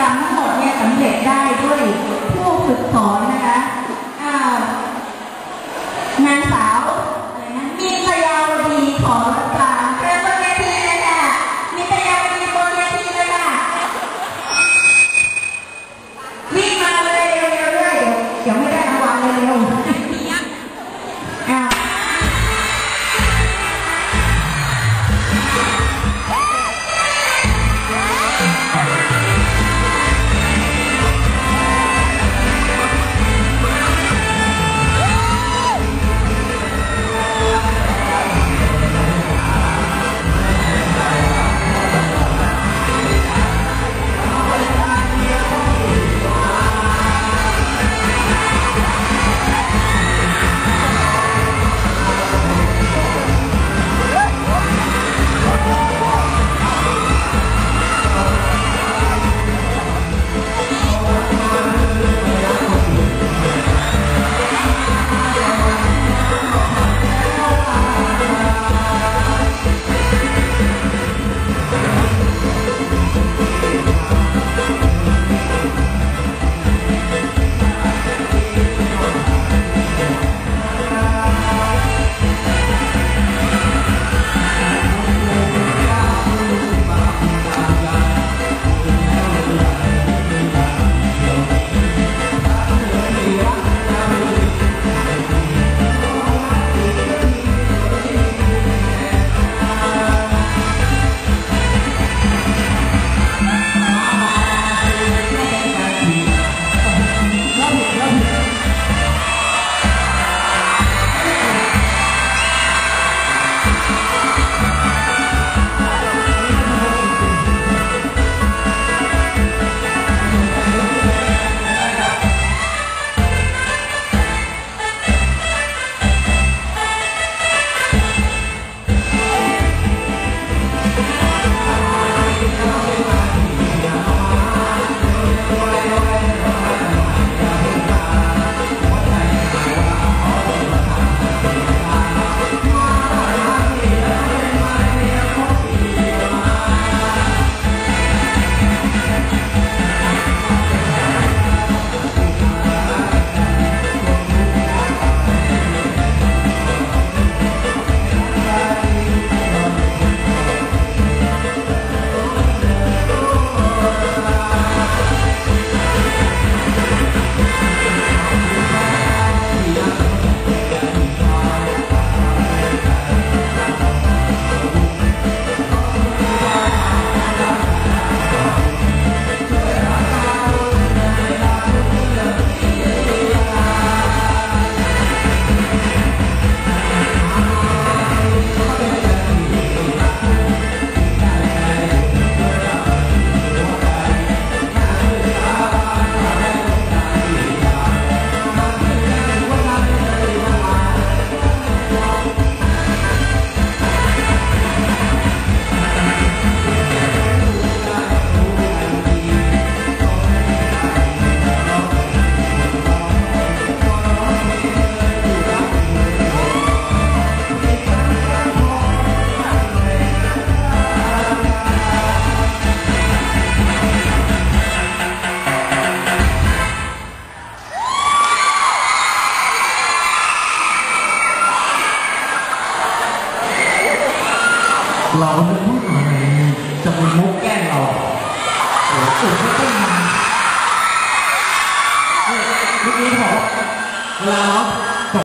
กรรมทั้งหมดเนี่ยสำเร็จได้ด้วยผู้ฝึกสอนนะคะอ้าว เราจะพูดอะไรจะมีมุกแกล้งเราโอ้โหไม่ต้องมาเมื่อกี้เขาบอกว่าเวลาร้อง